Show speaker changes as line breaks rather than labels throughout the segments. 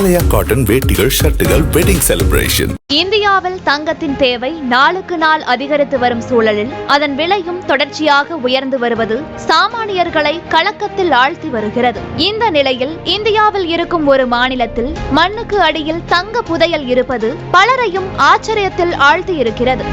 ஆலயா cotton வேட்டிகள் ஷர்ட்டுகள் wedding celebration
இந்தியாவில் தங்கத்தின் தேவை நாளுக்கு நாள் அதிகரித்து வரும் சூழலில் அதன் விலையும் தொடர்ச்சியாக உயர்ந்து வருவது சாமானியர்களை கலக்கத்தில் ஆழ்த்தி வருகிறது. இந்த நிலையில் இந்தியாவில் இருக்கும் ஒரு மாநிலத்தில் மண்ணுக்கு அடியில் தங்க புதையல் இருப்பது பலரையும் ஆச்சரியத்தில் ஆழ்த்தி இருக்கிறது.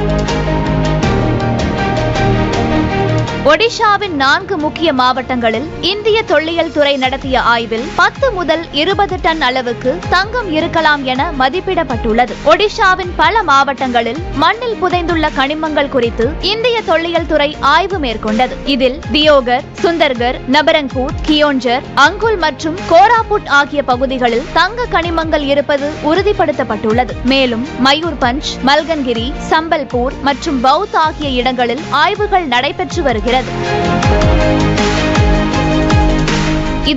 ஒடிஷாவின் நான்கு முக்கிய மாவட்டங்களில் இந்திய தொல்லியல் துறை நடத்திய ஆய்வில் பத்து முதல் இருபது டன் அளவுக்கு தங்கம் இருக்கலாம் என மதிப்பிடப்பட்டுள்ளது. ஒடிஷாவின் பல மாவட்டங்களில் மண்ணில் புதைந்துள்ள கனிமங்கள் குறித்து இந்திய தொல்லியல் துறை ஆய்வு மேற்கொண்டது. இதில் தியோகர் சுந்தர்கர் நபரங்கூர் கியோஞ்சர் அங்குல் மற்றும் கோராபுட் ஆகிய பகுதிகளில் தங்க கனிமங்கள் இருப்பது உறுதிப்படுத்தப்பட்டுள்ளது. மேலும் மயூர்பஞ்ச் மல்கன்கிரி சம்பல்பூர் மற்றும் பவுத் ஆகிய இடங்களில் ஆய்வுகள் நடைபெற்று வருகிறது. together.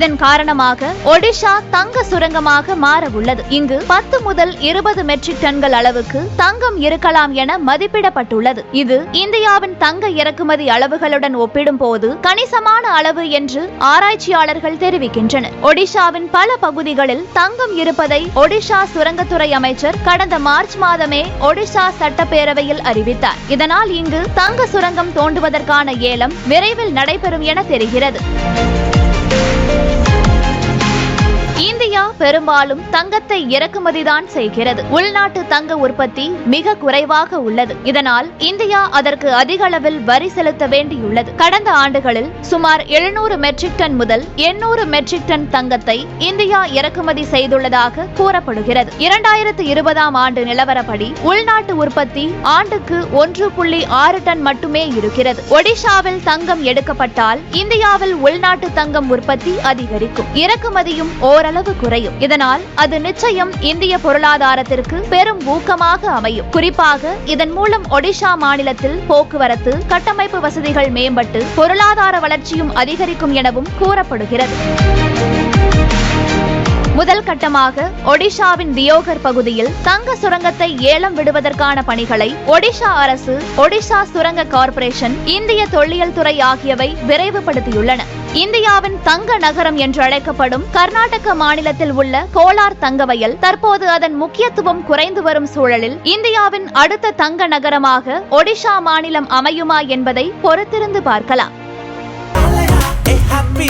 இதன் காரணமாக ஒடிஷா தங்க சுரங்கமாக மாற உள்ளது இங்கு பத்து முதல் இருபது மெட்ரிக் டன்கள் அளவுக்கு தங்கம் இருக்கலாம் என மதிப்பிடப்பட்டுள்ளது. இது இந்தியாவின் தங்க இறக்குமதி அளவுகளுடன் ஒப்பிடும் போது கணிசமான அளவு என்று ஆராய்ச்சியாளர்கள் தெரிவிக்கின்றனர். ஒடிஷாவின் பல பகுதிகளில் தங்கம் இருப்பதை ஒடிஷா சுரங்கத்துறை அமைச்சர் கடந்த மார்ச் மாதமே ஒடிஷா சட்டப்பேரவையில் அறிவித்தார். இதனால் இங்கு தங்க சுரங்கம் தோண்டுவதற்கான ஏலம் விரைவில் நடைபெறும் என தெரிகிறது. பெரும்பாலும் தங்கத்தை இறக்குமதிதான் செய்கிறது. உள்நாட்டு தங்க உற்பத்தி மிக குறைவாக உள்ளது. இதனால் இந்தியா அதற்கு அதிக அளவில் வரி செலுத்த வேண்டியுள்ளது. கடந்த ஆண்டுகளில் சுமார் எழுநூறு மெட்ரிக் டன் முதல் எண்ணூறு மெட்ரிக் டன் தங்கத்தை இந்தியா இறக்குமதி செய்துள்ளதாக கூறப்படுகிறது. இரண்டாயிரத்து இருபதாம் ஆண்டு நிலவரப்படி உள்நாட்டு உற்பத்தி ஆண்டுக்கு ஒன்று புள்ளி ஆறு டன் மட்டுமே இருக்கிறது. ஒடிஷாவில் தங்கம் எடுக்கப்பட்டால் இந்தியாவில் உள்நாட்டு தங்கம் உற்பத்தி அதிகரிக்கும். இறக்குமதியும் ஓரளவு குறையும். இதனால் அது நிச்சயம் இந்திய பொருளாதாரத்திற்கு பெரும் ஊக்கமாக அமையும். குறிப்பாக இதன் மூலம் ஒடிஷா மாநிலத்தில் போக்குவரத்து கட்டமைப்பு வசதிகள் மேம்பட்டு பொருளாதார வளர்ச்சியும் அதிகரிக்கும் எனவும் கூறப்படுகிறது. முதல் கட்டமாக ஒடிஷாவின் தியோகர் பகுதியில் தங்க சுரங்கத்தை ஏலம் விடுவதற்கான பணிகளை ஒடிஷா அரசு ஒடிஷா சுரங்க கார்ப்பரேஷன் இந்திய தொல்லியல் துறை ஆகியவை விரைவுபடுத்தியுள்ளன இந்தியாவின் தங்க நகரம் என்று அழைக்கப்படும் கர்நாடக மாநிலத்தில் உள்ள கோலார் தங்கவயல் தற்போது அதன் முக்கியத்துவம் குறைந்து வரும் சூழலில் இந்தியாவின் அடுத்த தங்க நகரமாக ஒடிஷா மாநிலம் அமையுமா என்பதை பொறுத்திருந்து பார்க்கலாம்.
Eh,